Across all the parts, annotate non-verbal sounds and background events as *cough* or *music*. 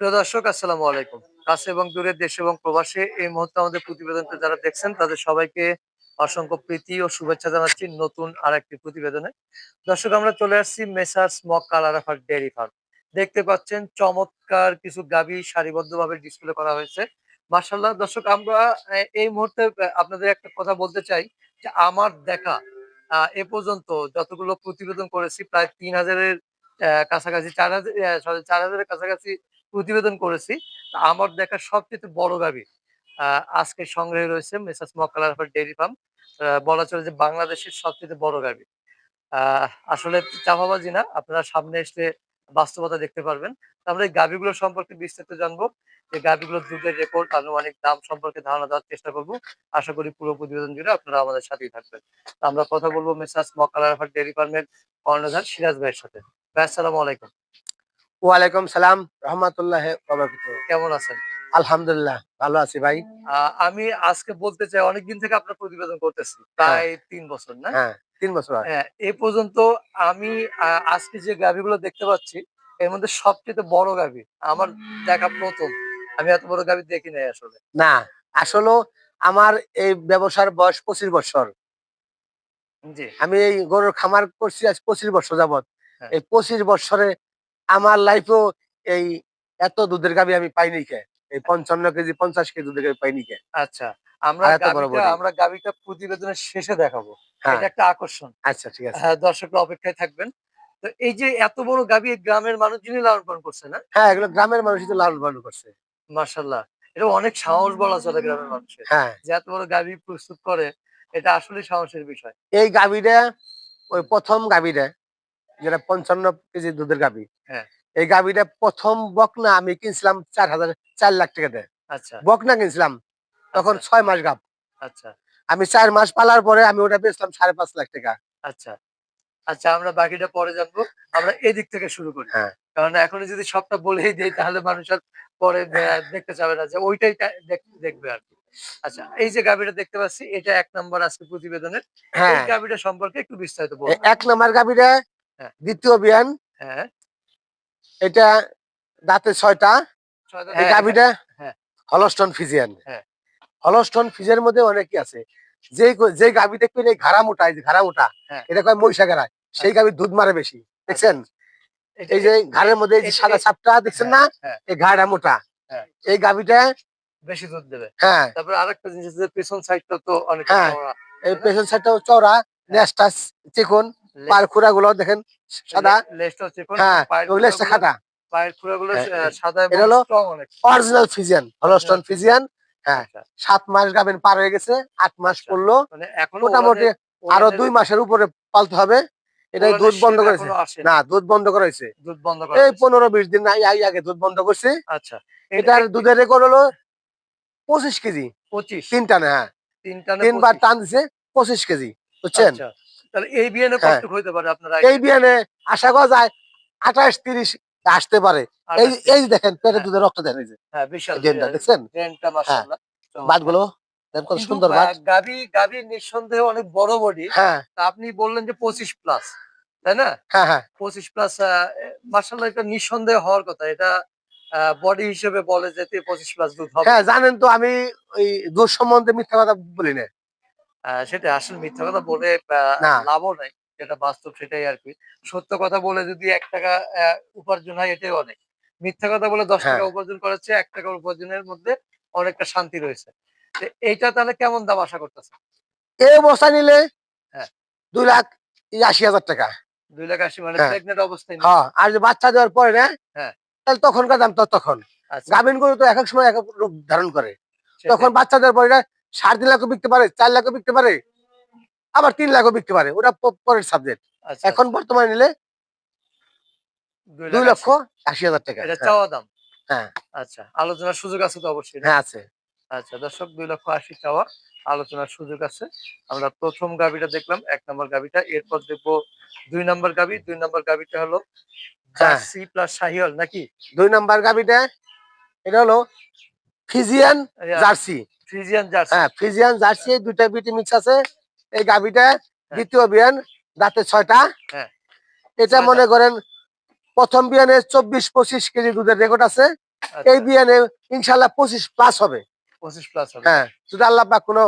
প্রিয় দর্শক, আসসালামু আলাইকুম। কাছে এবং দূরের দেশ এবং প্রবাসে এই মুহূর্তে আমাদের প্রতিবেদনটা যারা দেখছেন, তাদের সবাইকে অসংখ্য প্রীতি ও শুভেচ্ছা জানাচ্ছি নতুন আর একটি প্রতিবেদনে। দর্শক, আমরা চলে আসছি মেসার্স মক কালারাফার ডেয়ারি ফার্ম। দেখতে পাচ্ছেন, চমৎকার কিছু গাবি সারিবদ্ধভাবে ডিসপ্লে করা হয়েছে। মার্শাল্লাহ দর্শক, আমরা এই মুহূর্তে আপনাদের একটা কথা বলতে চাই যে আমার দেখা এ পর্যন্ত যতগুলো প্রতিবেদন করেছি, প্রায় তিন হাজারের কাছাকাছি, চার হাজার সরি, চার হাজারের কাছাকাছি প্রতিবেদন করেছি। আমার দেখা সবচেয়ে বড় গাভী আজকে সংগ্রহে রয়েছে মেসাস মকালার ডেয়ারি ফার্ম। বলা চলে যে বাংলাদেশের সবচেয়ে বড় গাভী আসলে চাপাবাজি না, আপনারা সামনে এসে বাস্তবতা দেখতে পারবেন। তো আমরা এই গাভীগুলো সম্পর্কে বিস্তারিত জানব। যে গাভীগুলোর দুধের রেকর্ড, আনুমানিক দাম সম্পর্কে ধারণা দেওয়ার চেষ্টা করব। আশা করি পুরো প্রতিবেদন জুড়ে আপনারা আমাদের সাথেই থাকবেন। আমরা কথা বলব মেসাস মকালার ডেয়ারি ফার্মের কর্ণধার সিরাজ ভাইয়ের সাথে। ভাই, আসসালামু আলাইকুম। ওয়ালাইকুম সালাম রহমতুল্লাহ কেমন আছেন? আলহামদুলিল্লাহ ভালো আছি ভাই। আমি আজকে বলতে চাই অনেকদিন থেকে আপনার প্রতিবেদন করতেছি প্রায় তিন বছর না? হ্যাঁ তিন বছর হয়। হ্যাঁ এ পর্যন্ত আমি আজকে যে গাভিগুলো দেখতে পাচ্ছি এর মধ্যে সবচেয়ে বড় গাভি আমার দেখা প্রথম। আমি এত বড় গাভি দেখি নাই আসলে। না আসলে আমার এই ব্যবসার বয়স পঁচিশ বছর। জি। আমি এই গরুর খামার করছি আজ পঁচিশ বছর যাবত হ্যাঁ। এই পঁচিশ বছরে আমার লাইফেও এই এত দুধের গাবি আমি পাইনি কে? এই পঞ্চান্ন কেজি পঞ্চাশ কেজি দুধের গাবি পাইনি কে? আচ্ছা আমরা আমরা গাভিটা প্রতিবেদনের শেষে দেখাবো। হ্যাঁ। এটা একটা আকর্ষণ। আচ্ছা ঠিক আছে। হ্যাঁ দর্শকরা অপেক্ষায় থাকবেন। তো এই যে এত বড় গাভি এই গ্রামের মানুষজনই লালন পালন করছে না? হ্যাঁ এগুলো গ্রামের মানুষই তো লালন পালন করছে। মার্শাল্লাহ এটা অনেক সাহস বলা চলে গ্রামের মানুষের। হ্যাঁ। যে এত বড় গাভি প্রস্তুত করে এটা আসলে সাহসের বিষয়। এই গাবিটা ওই প্রথম গাবিটা যেটা পঞ্চান্ন কেজি দুধের গাবি হ্যাঁ। এই গাবিটা প্রথম বকনা আমি কিনছিলাম চার হাজার চার লাখ টাকা দেয়। আচ্ছা। বকনা কিনছিলাম তখন আচ্ছা, ছয় মাস গাব আচ্ছা। আমি চার মাস পালার পরে আমি ওটা বেচলাম সাড়ে পাঁচ লাখ টাকা। আচ্ছা। আচ্ছা আমরা বাকিটা পরে জানব। আমরা এদিক থেকে শুরু করি। হ্যাঁ। কারণ এখন যদি সবটা বলেই দিই তাহলে মানুষ আর পরে দেখতে চাবে না যে ওইটাই দেখ- দেখবে আর কি। আচ্ছা এই যে গাভিটা দেখতে পাচ্ছি এটা এক নম্বর আজকে প্রতিবেদনের। এই হ্যাঁ গাভিটা সম্পর্কে একটু বিস্তারিত বলুন। এক নম্বর গাবিটা হ্যাঁ। দ্বিতীয় বিয়ান। হ্যাঁ। এটা দাঁতে ছয়টা। হ্যাঁ, হ্যাঁ। Holstein Friesian. হ্যাঁ। হলস্টন ফিজের মধ্যে অনেকই আছে। যে যে গাবি দেখবেন এই ঘাড়া মোটা ঘাড়া মোটা হ্যাঁ। এটা কয় মহিষা ঘাড়ায় সেই গাবি দুধ মারে বেশি। দেখছেন? এই যে ঘাড়ের মধ্যে সাদা ছাপটা দেখছেন না? হ্যাঁ, এই ঘাড়া মোটা। হ্যাঁ। এই গাবিটা বেশি দুধ দেবে। হ্যাঁ। তারপরে আরেকটা জিনিস পেছন সাইডটা তো অনেক হ্যাঁ। এই পেছন সাইডটাও চওড়া নেসটা চিকন। পায়ের খুঁড়া গুলো দেখেন সাদা। হ্যাঁ লেজটা খাটা। পায়ের খুঁড়াগুলো হ্যাঁ, সাদা এটা হলো- অরিজিনাল ফিজিয়ান হলস্টন ফিজিয়ান হ্যাঁ। আচ্ছা, সাত মাস গাবেন পার হয়ে গেছে আট মাস আচ্ছা। পড়ল। মানে মোটামুটি আরও দুই মাসের উপরে পালতে হবে। এটাই দুধ বন্ধ করেছে। না দুধ বন্ধ করা হয়েছে। দুধ বন্ধ এই পনেরো বিশ দিন আগে দুধ বন্ধ করছে। আচ্ছা। এটার দুধের রেকর্ড হলো পঁচিশ কেজি। পঁচিশ? তিন টানে হ্যাঁ। তিন টানে তিনবার টান দিছে পঁচিশ কেজি বুঝছেন? আচ্ছা। তাহলে এই বিয়ানে হ্যাঁ। কতটুকু হইতে পারে আপনারা এই বিয়ানে আশা করা যায় আঠাশ তিরিশ আসতে পারে। এই এই দেখেন পেটে হ্যাঁ। দুধের রক্ত দেখেন এই যে। হ্যাঁ বিশাল ডেনটা দেখছেন? ড্রেনটা মাশাআল্লাহ বাদ কত সুন্দর নিঃসন্দেহে অনেক বড় বডি হ্যাঁ। আপনি বললেন যে পঁচিশ প্লাস তাই না? হ্যাঁ হ্যাঁ। পঁচিশ প্লাস মার্শাল্লাহ এটা নিঃসন্দেহ হওয়ার কথা। এটা বডি হিসেবে বলে যে পঁচিশ প্লাস দুধ হবে। হ্যাঁ জানেন তো আমি ওই দুধ সম্বন্ধে মিথ্যা কথা বলি না। সেটা আসলে মিথ্যা কথা বলে লাভও নাই যেটা বাস্তব সেটাই আর কি। সত্য কথা বলে যদি এক টাকা উপার্জন হয় এটাই অনেক। মিথ্যা কথা বলে দশ টাকা হ্যাঁ। উপার্জন করাচ্ছে এক টাকা উপার্জনের মধ্যে অনেকটা শান্তি রয়েছে। এইটা তাহলে কেমন দাম আশা করতেছে এই অবস্থা নিলে হ্যাঁ। দুই লাখ আশি হাজার টাকা। দুই লাখ আশি মানে হ্যাঁ। প্রেগনেন্ট অবস্থায় হ্যাঁ আর যে বাচ্চা দেওয়ার পরে না হ্যাঁ। তাহলে তখনকার দাম তো তখন। আচ্ছা, গাভিন গরু তো এক এক সময় এক এক রূপ ধারণ করে। তখন বাচ্চা দেওয়ার পরে না সাড়ে তিন লাখও বিকতে পারে চার লাখও বিকতে পারে আবার তিন লাখও বিকতে পারে। ওটা পরের সাবজেক্ট আচ্ছা, এখন বর্তমানে নিলে দুই লক্ষ আশি হাজার টাকা। চাওয়া দাম? হ্যাঁ। আচ্ছা আলোচনার সুযোগ আছে তো অবশ্যই হ্যাঁ আছে। আচ্ছা দর্শক দুই লক্ষ আশি চাওয়া আলোচনার সুযোগ আছে। আমরা প্রথম গাবিটা দেখলাম এক নম্বর গাবিটা এরপর দেখব দুই নম্বর গাবি। দুই নম্বর গাবিটা হলো হ্যাঁ। জার্সি প্লাস শাহিওয়াল নাকি? দুই নাম্বার গাভিটা এটা হলো ফিজিয়ান জার্সি। ফ্রিজিয়ান জার্সি হ্যাঁ দুইটা বিটি মিক্স আছে। এই গাভিটা দ্বিতীয় বিয়ান দাঁতে ছয়টা। হ্যাঁ। এটা মনে করেন প্রথম বিয়ানে চব্বিশ পঁচিশ কেজি দুধের রেকর্ড আছে। আচ্ছা, এই বিয়ানে ইনশাল্লাহ পঁচিশ প্লাস হবে। পঁচিশ প্লাস হবে। হ্যাঁ যদি আল্লাহ পাক কোনো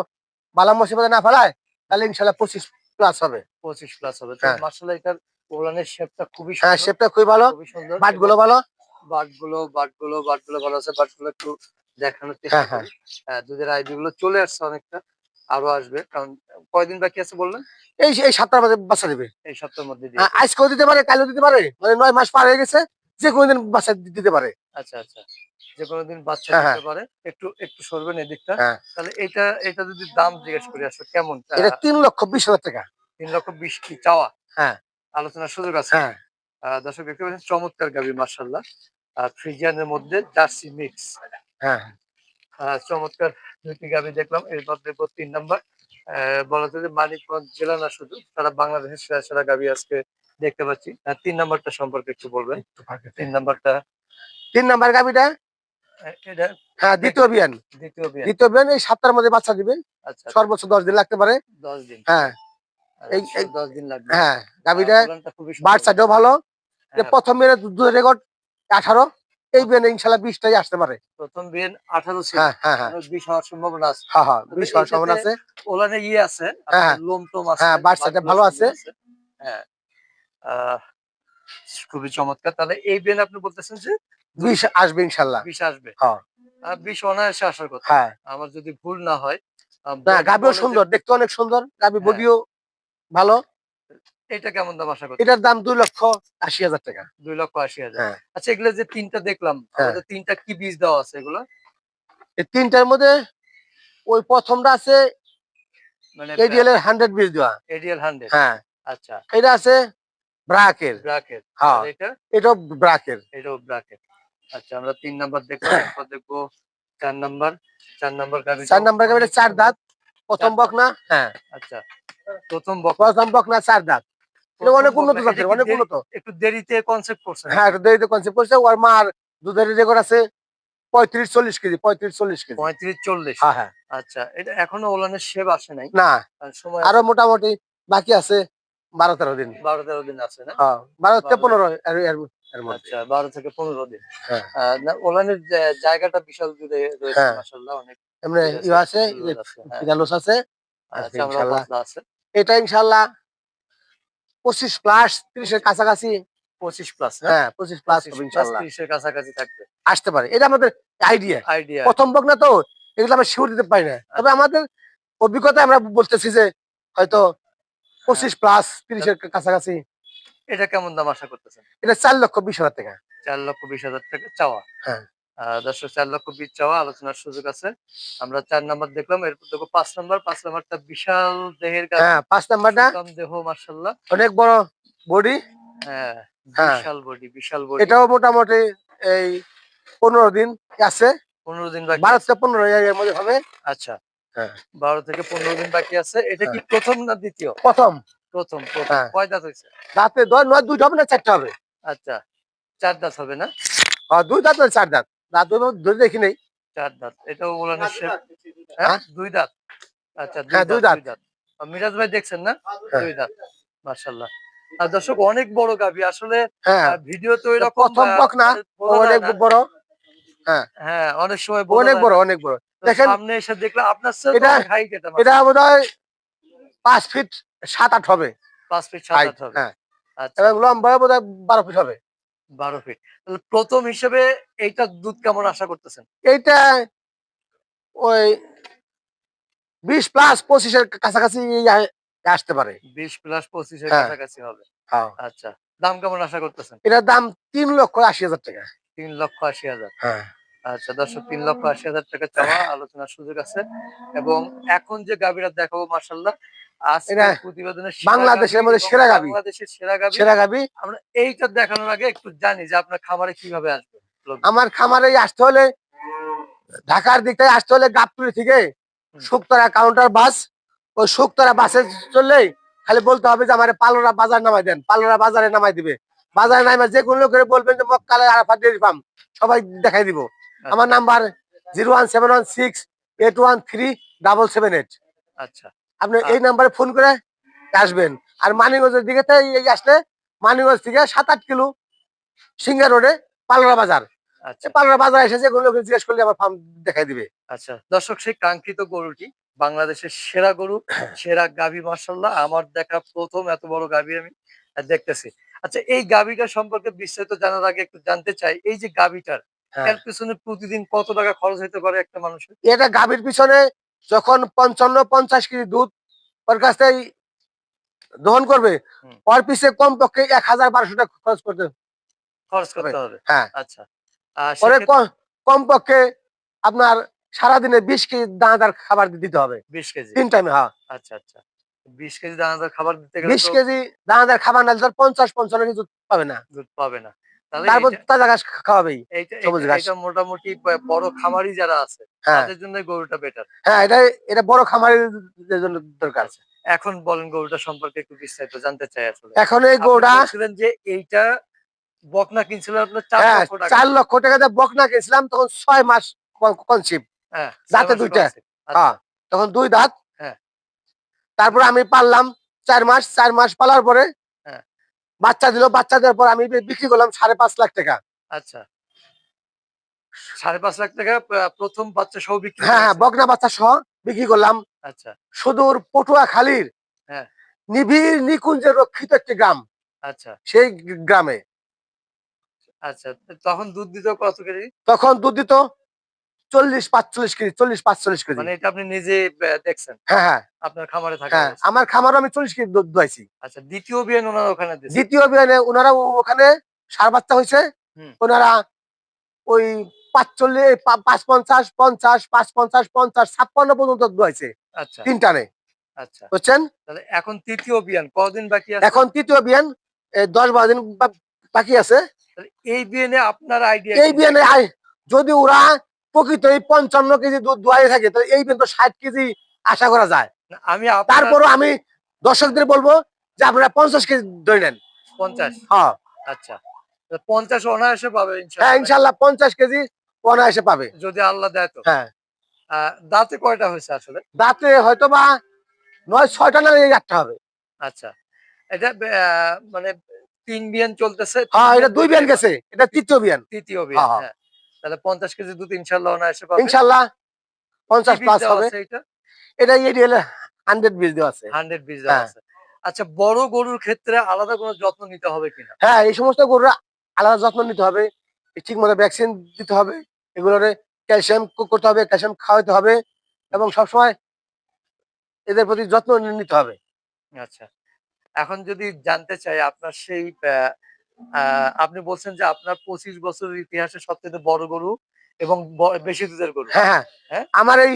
বালা মুসিবতে না ফেলায় তাহলে ইনশাল্লাহ পঁচিশ প্লাস হবে। পঁচিশ প্লাস হবে। হ্যাঁ। মার্শাল্লাহ এটার ওলানের শেপটা খুবই হ্যাঁ শেপটা খুবই ভালো। খুবই সুন্দর। বাটগুলো ভালো। বাটগুলো বাটগুলো বাটগুলো ভালো আছে। বাটগুলো একটু দেখানোর চেষ্টা হ্যাঁ, হ্যাঁ। করি। দুধের আইডি গুলো চলে আসছে অনেকটা আরও আসবে। কারণ কয়দিন বাকি আছে বললেন? এই এই সাতটার মধ্যে বাচ্চা দিবে। এই সপ্তাহের মধ্যে আজকেও দিতে পারে কালও দিতে পারে মানে নয় মাস পার হয়ে গেছে যে কোনো দিন বাচ্চা দিতে পারে। আচ্ছা আচ্ছা। যে কোনো দিন বাচ্চা হ্যাঁ, দিতে পারে একটু একটু সরবেন এদিকটা। তাহলে এটা এটা যদি দাম জিজ্ঞেস করি আসলে কেমন? এটা তিন লক্ষ বিশ হাজার টাকা। তিন লক্ষ বিশ কি চাওয়া? হ্যাঁ। আলোচনার সুযোগ আছে। হ্যাঁ। দর্শক দেখতে পাচ্ছেন চমৎকার গাবি মার্শাল্লাহ ফ্রিজিয়ানের মধ্যে জার্সি মিক্স। হ্যাঁ চমৎকার দুটি গাবি দেখলাম। এরপর তিন নাম্বার। বলা যায় যে মানিকগঞ্জ জেলা না শুধু সারা বাংলাদেশের সেরা সেরা গাবি আজকে দেখতে পাচ্ছি। তিন নাম্বারটা সম্পর্কে একটু বলবেন। তিন। নাম্বারটা? তিন নাম্বার গাভিটা হ্যাঁ দ্বিতীয় বিয়ান দ্বিতীয় দ্বিতীয় বিয়ান এই সাতটার মধ্যে বাচ্চা দিবে আচ্ছা সর্বোচ্চ দশ দিন লাগতে পারে। দশ দিন। হ্যাঁ। এই- আচ্ছা, এই- দশ দিন লাগবে। হ্যাঁ গাভিটা বাচ্চাটাও ভালো। হ্যাঁ, প্রথম বিয়ানে দুধের রেকর্ড আঠারো। এই বিয়ানে ইনশাল্লাহ বিশটাই আসতে পারে। প্রথম বিয়ে আঠারো হ্যাঁ হ্যাঁ হ্যাঁ। বিশ হওয়ার সম্ভাবনা আছে। হ্যাঁ হ্যাঁ বিশ হওয়ার সম্ভাবনা আছে। ওলানে ইয়ে আছে হ্যাঁ, লোম টোম আছে হ্যাঁ, বাচ্চাটা ভালো আছে। হ্যাঁ। খুবই চমৎকার। তাহলে এই বিয়ে আপনি বলতেছেন যে বিশ আসবে ইনশাল্লাহ। বিষ আসবে। হ্যাঁ। বিষ অনায়াসে আসার কথা। হ্যাঁ। আমার যদি ভুল না হয় না যে- সুন্দর দেখতে অনেক সুন্দর। গাভি হ্যাঁ। বডিও ভালো। এটা কেমন দাম আশা করি এটার দাম দুই লক্ষ আশি হাজার টাকা। দুই লক্ষ আশি হাজার। হ্যাঁ। আচ্ছা এগুলো যে তিনটা দেখলাম হ্যাঁ। তিনটা কি বীজ দেওয়া আছে এগুলো? এই তিনটার মধ্যে ওই প্রথমটা আছে মানে এডিএল এর হান্ড্রেড বিশ দেওয়া। এডিএল হান্ড্রেড হ্যাঁ। আচ্ছা। এটা আছে ব্রাকের হ্যাঁ। এটা? এটাও ব্রাকের এটাও ব্রাকেট আচ্ছা আমরা তিন নাম্বার দেখব এরপর দেখব চার নাম্বার। চার নাম্বার চার নাম্বার গাভিটা চার দাঁত। প্রথম বক না হ্যাঁ। আচ্ছা প্রথম বক প্রথম বক না চার দাঁত। অনেক উন্নত জাতের অনেক উন্নত। একটু দেরিতে কনসেপ্ট করছে। হ্যাঁ এটা দেরিতে কনসেপ্ট করছে। ওর মার দুধের রেকর্ড আছে পঁয়ত্রিশ চল্লিশ কেজি পঁয়ত্রিশ চল্লিশ কেজি। পঁয়ত্রিশ চল্লিশ। হ্যাঁ হ্যাঁ। আচ্ছা এটা এখনও ওলানের শেপ আসে নাই? না সময় আরও মোটামুটি বাকি আছে বারো তেরো দিন। বারো তেরো দিন আছে না? হ্যাঁ বারো থেকে পনেরো আচ্ছা বারো থেকে পনেরো দিন। হ্যাঁ। ওলানের জায়গাটা বিশাল জুড়ে রয়েছে হ্যাঁ। মাসাল্লাহ অনেক এমনি আছে, ইয়ে আছে সুন্দর আছে, হ্যাঁ। ফিরালোস পঁচিশ প্লাস ত্রিশের কাছাকাছি। পঁচিশ প্লাস হ্যাঁ? পঁচিশ প্লাস পঁচিশ ইনশাল্লাহ। ত্রিশের কাছাকাছি থাকবে। আসতে পারে। এটা আমাদের আইডিয়া আইডিয়া প্রথম বক না তো এগুলো আমরা শিওর দিতে পারি না। তবে আমাদের অভিজ্ঞতা আমরা বলতেছি যে হয়তো পঁচিশ প্লাস তিরিশের কাছাকাছি। এটা কেমন দাম আশা করতেছেন? এটা চার লক্ষ বিশ হাজার টাকা। চার লক্ষ বিশ হাজার টাকা চাওয়া। হ্যাঁ। দর্শক চার লক্ষ বিশ চাওয়া আলোচনার সুযোগ আছে। আমরা চার নাম্বার দেখলাম এরপর দেখো পাঁচ নাম্বার। পাঁচ নাম্বারটা বিশাল দেহের গাছ। হ্যাঁ পাঁচ নাম্বারটা। দেহ মার্শাল্লাহ অনেক বড় বডি। হ্যাঁ হ্যাঁ। বিশাল বডি বিশাল বডি। এটাও মোটামুটি এই পনেরো দিন আছে। পনেরো দিন বাকি বারো থেকে পনেরো এর মধ্যে হবে। আচ্ছা। হ্যাঁ। বারো থেকে পনেরো দিন বাকি আছে। এটা কি প্রথম না দ্বিতীয়? প্রথম। প্রথম প্রথম। কয় দাঁত হয়েছে? রাতে দশ নয় দুইটা হবে না চারটা হবে। আচ্ছা। চার দাঁত হবে না? দুই দাঁত চার দাঁত। দাঁত দুই ধরে দেখি নেই। চার দাঁত এটাও ওলানের শেপ হ্যাঁ? হ্যাঁ? দুই দাঁত। আচ্ছা হ্যাঁ, দুই দাঁত। মিরাজ ভাই দেখছেন না? হ্যাঁ। দুই দাঁত। মার্শাল্লাহ আর দর্শক অনেক বড় আসলে হ্যাঁ। ভিডিও তো এরকম প্রথম বক না, অনেক বড়। হ্যাঁ। অনেক সময় অনেক বড় অনেক বড়। দেখেন, সামনে এসে দেখলাম আপনার এটা- হাইট এটা এটা বোধ হয় পাঁচ ফিট সাত আট হবে। পাঁচ ফিট সাত height, আট হবে। হ্যাঁ। আচ্ছা। এবং লম্বা বোধ হয় বারো ফিট হবে। বারো ফিট তাহলে প্রথম হিসেবে এইটার দুধ কেমন আশা করতেছেন? এইটা ওই বিশ প্লাস পঁচিশের কাছাকাছি আসতে পারে। বিশ প্লাস পঁচিশের হ্যাঁ। কাছাকাছি হবে। হ্যাঁ। আচ্ছা দাম কেমন আশা করতেছেন? এটার দাম তিন লক্ষ আশি হাজার টাকা। তিন লক্ষ আশি হাজার। হ্যাঁ। আচ্ছা দর্শক তিন লক্ষ আশি হাজার টাকা চাওয়া আলোচনার সুযোগ আছে। এবং এখন যে গাভীরা দেখাবো মার্শাল্লাহ বাংলাদেশের মধ্যে সেরা। বাংলাদেশের সেরা গাভী সেরা গাবি। আমরা এইটা দেখানোর আগে একটু জানি যে আপনার খামারে কীভাবে আসবে। আমার খামারে আসতে হলে ঢাকার দিক থেকে আসতে হলে গাবতুলি থেকে শুকতরা কাউন্টার বাস ওই শুকতরা বাসে চললেই খালি বলতে হবে যে আমার পালোরা বাজার নামাই দেন পালোরা বাজারে নামাই দিবে। বাজারে নামে যে কোনো লোকের বলবেন যে মক্কালে আরাফাত ডেয়ারি ফার্ম সবাই দেখাই দিব। আমার number zero one seven one six eight one three double seven eight. আচ্ছা। আপনি এই নাম্বারে ফোন করে আসবেন। আর মানিগঞ্জের দিকে এই আসলে মানিগঞ্জ থেকে সাত আট কিলো সিঙ্গা রোডে পালোরা বাজার। আচ্ছা। পালরা বাজার জিজ্ঞেস করলে আমার ফার্ম দেখাই দিবে। আচ্ছা দর্শক সেই কাঙ্ক্ষিত গরুটি বাংলাদেশের সেরা গরু *coughs* সেরা গাভী মার্শাল্লাহ আমার দেখা প্রথম এত বড় গাভী আমি দেখতেছি। আচ্ছা এই গাভীটা সম্পর্কে বিস্তারিত জানার আগে একটু জানতে চাই এই যে গাভীটার হ্যাঁ। এর পিছনে প্রতিদিন কত টাকা খরচ হতে পারে একটা মানুষের? এটা গাভীর পিছনে যখন পঞ্চান্ন পঞ্চাশ কেজি দুধ ওর কাছ থেকে দহন করবে। ওর পিছে কমপক্ষে এক হাজার বারোশো টাকা খরচ করতে খরচ করতে হবে। হ্যাঁ। আচ্ছা। পরে কমপক্ষে আপনার সারাদিনে বিশ কেজি দানাদার খাবার দিতে হবে। বিশ কেজি? তিন টাইমে হ্যাঁ। আচ্ছা আচ্ছা। বিশ কেজি দানাদার খাবার দিতে গেলে বিশ কেজি দানাদার খাবার না পঞ্চাশ পঞ্চান্ন কেজি দুধ পাবে না। দুধ পাবে না। তারপর তাজা ঘাস খাওয়াবেই। সবুজ ঘাস। মোটামুটি বড় খামারি যারা আছে হ্যাঁ। তাদের জন্য গরুটা বেটার হ্যাঁ এটা এটা বড় খামারের জন্য দরকার এখন বলেন গরুটা সম্পর্কে একটু বিস্তারিত জানতে চাই আসলে। এখন এই গরুটা বলছিলেন যে এইটা বকনা কিনছিলেন আপনার চার হ্যাঁ লক্ষ টাকা। চার লক্ষ টাকা দিয়ে বকনা কিনছিলাম তখন ছয় মাস কনসিভ হ্যাঁ দাঁতে দুইটা। আচ্ছা, হ্যাঁ তখন দুই দাঁত। তারপরে আমি পারলাম চার মাস। চার মাস পালার পরে। বাচ্চা দিল বাচ্চা দেওয়ার পর আমি বিক্রি করলাম সাড়ে পাঁচ লাখ টাকা। আচ্ছা। সাড়ে পাঁচ লাখ টাকা প্রথম বাচ্চা সহ বিক্রি হ্যাঁ হ্যাঁ। বকনা বাচ্চা সহ বিক্রি করলাম। আচ্ছা। সুদূর পটুয়া খালির হ্যাঁ। নিবিড় রক্ষিত একটি গ্রাম। আচ্ছা। সেই গ্রামে। আচ্ছা তখন দুধ দিত কত কেজি? তখন দুধ দিত চল্লিশ পাঁচচল্লিশ কেজি চল্লিশ পাঁচচল্লিশ কেজি। মানে এটা আপনি নিজে দেখছেন? হ্যাঁ হ্যাঁ। আপনার খামারে থাকা হ্যাঁ আমার খামারও আমি চল্লিশ কেজি দোয়াইছি। আচ্ছা দ্বিতীয় বিয়ে ওনারা ওখানে দ্বিতীয় বিয়ানে ওনারা ওখানে সার বাচ্চা হয়েছে। ওনারা ওই পাঁচচল্লিশ পাঁচ পঞ্চাশ পঞ্চাশ পাঁচ পঞ্চাশ পঞ্চাশ ছাপ্পান্ন পর্যন্ত দোয়াইছে। আচ্ছা। তিন টানে। আচ্ছা। বুঝছেন? এখন তৃতীয় বিয়ান কদিন বাকি আছে? এখন তৃতীয় বিয়ান দশ বারো দিন বাকি আছে। এই বিয়ানে আপনার আইডিয়া এই বিয়ানে যদি ওরা প্রকৃত এই পঞ্চান্ন কেজি দুধ দোয়াই থাকে তাহলে এই বিয়ান তো ষাট কেজি আশা করা যায়। আমি তারপরও আমি দর্শকদের বলব যে আপনারা পঞ্চাশ কেজি ধরে নেন। পঞ্চাশ? হ্যাঁ। আচ্ছা। পঞ্চাশ অনায়াসে পাবে হ্যাঁ ইনশাল্লাহ পঞ্চাশ কেজি অনায়াসে পাবে। যদি আল্লাহ দেয় তো। হ্যাঁ। দাঁতে কয়টা হয়েছে আসলে? দাঁতে হয়তো বা নয় ছয়টা না আটটা হবে। আচ্ছা। এটা মানে তিন বিয়ান চলতেছে। হ্যাঁ এটা দুই বিয়ান গেছে। এটা তৃতীয় বিয়ান। তৃতীয় বিয়ান হ্যাঁ, হ্যাঁ। তাহলে পঞ্চাশ কেজি দুধ ইনশাল্লাহ অনায়াসে পাবে। পঞ্চাশ কি প্লাস হবে। এটা এটা এডিএল হান্ড্রেড বিল দেওয়া আছে। হান্ড্রেড বীজ দেওয়া হ্যাঁ। আছে। আচ্ছা বড় গরুর ক্ষেত্রে আলাদা কোনো যত্ন নিতে হবে কিনা? হ্যাঁ এই সমস্ত গরুরা আলাদা যত্ন নিতে হবে। ঠিক মতো ভ্যাকসিন দিতে হবে। এগুলোর ক্যালসিয়াম করতে হবে ক্যালসিয়াম খাওয়াতে হবে এবং সবসময় এদের প্রতি যত্ন নিতে হবে। আচ্ছা। এখন যদি জানতে চাই আপনার সেই আপনি বলছেন যে আপনার পঁচিশ বছরের ইতিহাসে সবচেয়ে বড় গরু এবং বেশি দুধের গরু। হ্যাঁ হ্যাঁ। হ্যাঁ? আমার এই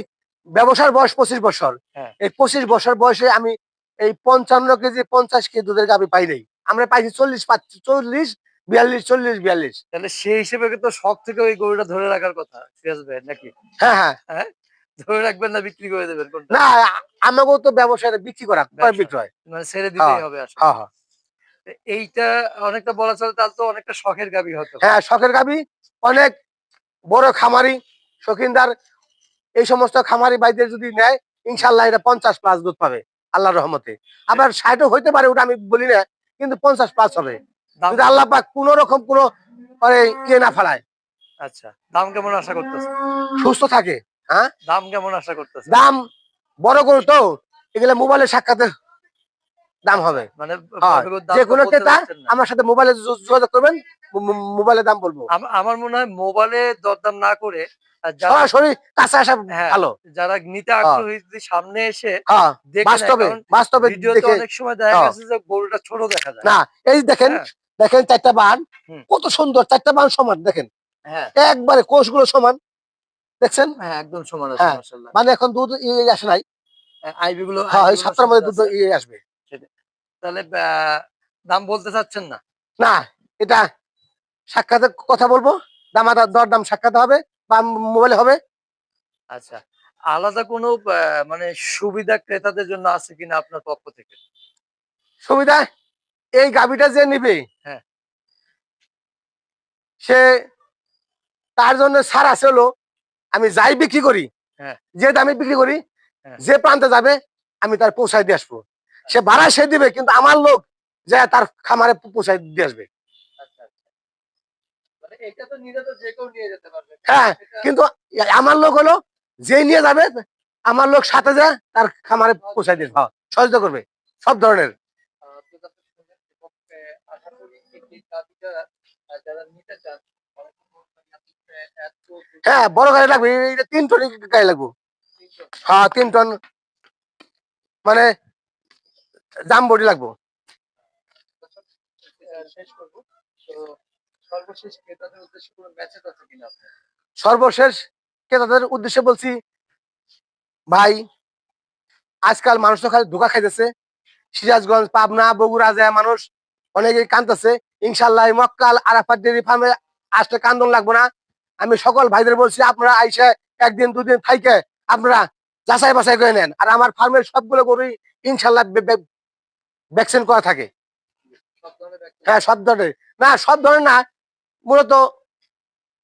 ব্যবসার বয়স পঁচিশ বছর। হ্যাঁ। এই পঁচিশ বছর বয়সে আমি এই পঞ্চান্ন কেজি পঞ্চাশ কেজি দুধের গাভি পাই নাই। আমরা পাইছি চল্লিশ পাচ্ছি চল্লিশ বিয়াল্লিশ চল্লিশ বিয়াল্লিশ। তাহলে সেই হিসেবে কিন্তু শখ থেকে ওই গরুটা ধরে রাখার কথা সিরাজ ভাই নাকি? হ্যাঁ হ্যাঁ। হ্যাঁ? ধরে রাখবেন না বিক্রি করে দেবেন না আমাকেও তো ব্যবসায় বিক্রি করা বিক্রয়। মানে ছেড়ে দিতেই হ্যাঁ, হবে আসলে। হ্যাঁ হ্যাঁ। এইটা অনেকটা বলা চলে তার তো অনেকটা শখের গাবি হতো হ্যাঁ। শখের গাবি অনেক বড় খামারি শৌখিনদার এই সমস্ত খামারি বাইদের যদি নেয় ইনশাল্লাহ এটা পঞ্চাশ প্লাস দুধ পাবে আল্লাহর রহমতে। আবার ষাটও হইতে পারে ওটা আমি বলি না কিন্তু পঞ্চাশ প্লাস হবে। যদি আল্লাহ পাক কোন রকম কোন মানে ইয়ে না ফেলায়। আচ্ছা দাম কেমন আশা করতেছে সুস্থ থাকে হ্যাঁ? দাম কেমন আশা করতেছে দাম বড় গরু তো এগুলো মোবাইলে সাক্ষাতে দাম হবে। মানে হ্যাঁ, বড় গরুর দাম যে কোনো ক্রেতা আমার সাথে মোবাইলে যোগাযোগ করবেন মোবাইলে দাম বলব। আমার মনে হয় মোবাইলে দরদাম না করে যারা সরাসরি কাছে আসা হ্যাঁ, ভালো। যারা নিতে আগ্রহী সামনে এসে হ্যাঁ দেখে বাস্তবে বাস্তবে ভিডিওতে অনেক সময় দেখা হ্যাঁ। গেছে যে গরুটা ছোট দেখা যায়। না এই দেখেন হ্যাঁ। দেখেন চারটা বান কত সুন্দর চারটা বান সমান দেখেন। হ্যাঁ। একবারে কোষগুলো সমান দেখছেন? হ্যাঁ একদম সমান আছে হ্যাঁ। মানে এখন দুধ ইয়ে আসে নাই। আইবি গুলো হ্যাঁ IB মধ্যে দুধ ইয়ে আসবে। তাহলে দাম বলতে চাচ্ছেন না না এটা সাক্ষাতে কথা বলব দাম আদা দর দাম সাক্ষাতে হবে বা মোবাইলে হবে আচ্ছা আলাদা কোনো মানে সুবিধা ক্রেতাদের জন্য আছে কিনা আপনার পক্ষ থেকে সুবিধা এই গাভিটা যে নিবে হ্যাঁ। সে তার জন্য সার আছে হলো আমি যাই বিক্রি করি হ্যাঁ। যে দামে বিক্রি করি হ্যাঁ। যে প্রান্তে যাবে আমি তার পৌঁছায় দিয়ে আসব সে ভাড়া সে দিবে কিন্তু আমার লোক যে তার খামারে পৌঁছায় দিয়ে আসবে। মানে হ্যাঁ কিন্তু আমার লোক হলো যে নিয়ে যাবে আমার লোক সাথে যায় তার খামারে পৌঁছাই দিয়ে হ্যাঁ, সহযোগিতা করবে সব ধরনের। হ্যাঁ বড় গাড়ি লাগবে এটা তিন টন গাড়ি লাগবো। হ্যাঁ তিন টন। মানে দাম বডি লাগবো। সর্বশেষ ক্রেতাদের উদ্দেশ্যে বলছি, ভাই, আজকাল মানুষ তো খালি ধোকা খাইতেছে। সিরাজগঞ্জ, পাবনা, বগুড়া যায় মানুষ অনেকেই কান্দতেছে ইনশাল্লাহ মক্কাল আরাফাত ডেরি ফার্মে আসলে কান্দন লাগবে না। আমি সকল ভাইদের বলছি, আপনারা আইসে একদিন, দুদিন থাইকে আপনারা যাচাই বাছাই করে নেন। আর আমার ফার্মের সবগুলো গরুই ইনশাল্লাহ ভ্যাকসিন করা থাকে? হ্যাঁ সব ধরনের। না, সব ধরনের না, মূলত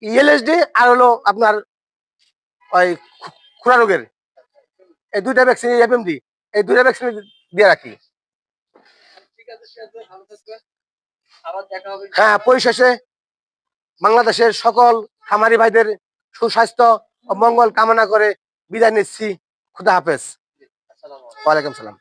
ইএলএসডি আর হলো আপনার ওই খুরা রোগের। এই দুইটা ভ্যাকসিন এফএমডি এই দুইটা ভ্যাকসিন দিয়ে রাখি। হ্যাঁ পরিশেষে বাংলাদেশের সকল খামারি ভাইদের সুস্বাস্থ্য ও মঙ্গল কামনা করে বিদায় নিচ্ছি। খুদা হাফেজ। ওয়ালাইকুম সালাম।